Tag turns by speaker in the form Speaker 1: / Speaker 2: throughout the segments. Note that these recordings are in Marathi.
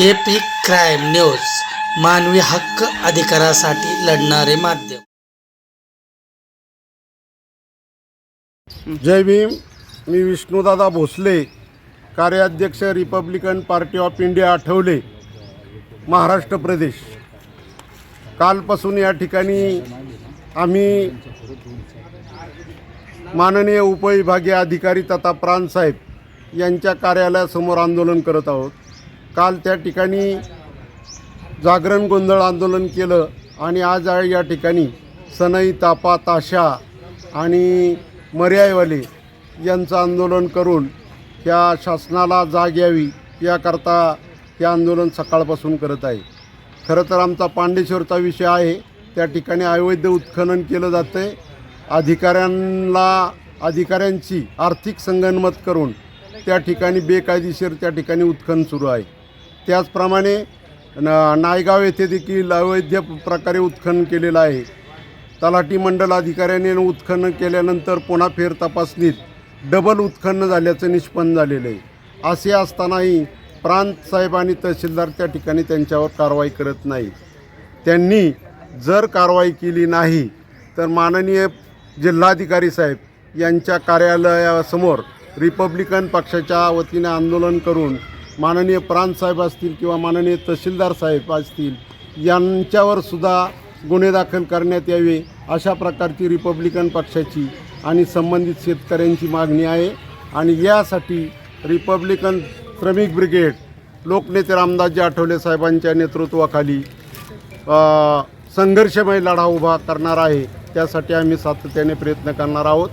Speaker 1: एपी क्राईम न्यूज मानवी हक्क अधिकारासाठी लढणारे माध्यम.
Speaker 2: जय भीम मी विष्णुदादा भोसले कार्याध्यक्ष Republican party of India Athawale Maharashtra Pradesh. कालपासून या ठिकाणी आम्ही माननीय उपविभागीय अधिकारी तथा प्राणसाहेब यांच्या कार्यालयासमोर आंदोलन करत आहोत. काल त्या ठिकाणी जागरण गोंधळ आंदोलन केलं आणि आज या ठिकाणी सनई तापा ताशा आणि मर्यायवाले यांचं आंदोलन करून त्या शासनाला जाग यावी याकरता हे आंदोलन सकाळपासून करत आहे. खरं तर आमचा पांडेश्वरचा विषय आहे. त्या ठिकाणी अवैध उत्खनन केलं जातं आहे अधिकाऱ्यांना अधिकाऱ्यांची आर्थिक संगनमत करून त्या ठिकाणी बेकायदेशीर त्या ठिकाणी उत्खनन सुरू आहे. त्याचप्रमाणे न नायगाव येथे देखील अवैध प्रकारे उत्खनन केलेलं आहे. तलाठी मंडल अधिकाऱ्याने उत्खनन केल्यानंतर पुन्हा फेर तपासणीत डबल उत्खनन झाल्याचं निष्पन्न झालेलं आहे. असे असतानाही प्रांत साहेब आणि तहसीलदार त्या ठिकाणी त्यांच्यावर कारवाई करत नाही त्यांनी जर कारवाई केली नाही तर माननीय जिल्हाधिकारी साहेब यांच्या कार्यालयासमोर रिपब्लिकन पक्षाच्या वतीने आंदोलन करून माननीय प्रांत साहेब असतील किंवा माननीय तहसीलदार साहेब असतील यांच्यावर सुद्धा गुन्हे दाखल करण्यात यावे अशा प्रकारची रिपब्लिकन पक्षाची आणि संबंधित शेतकऱ्यांची मागणी आहे. आणि यासाठी रिपब्लिकन श्रमिक ब्रिगेड लोकनेते रामदासजी आठवले साहेबांच्या नेतृत्वाखाली संघर्षमय लढा उभा करणार आहे. त्यासाठी आम्ही सातत्याने प्रयत्न करणार आहोत.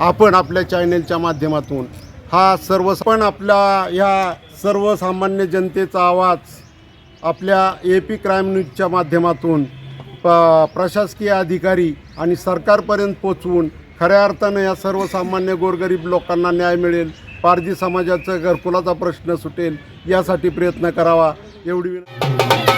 Speaker 2: आपण आपल्या चॅनेलच्या माध्यमातून हा सर्व पण आपल्या ह्या सर्वसामान्य जनतेचा आवाज आपल्या ए पी क्राईम न्यूजच्या माध्यमातून प प्रशासकीय अधिकारी आणि सरकारपर्यंत पोचवून खऱ्या अर्थानं या सर्वसामान्य गोरगरीब लोकांना न्याय मिळेल पारधी समाजाचं घरकुलाचा प्रश्न सुटेल यासाठी प्रयत्न करावा एवढी विनंती.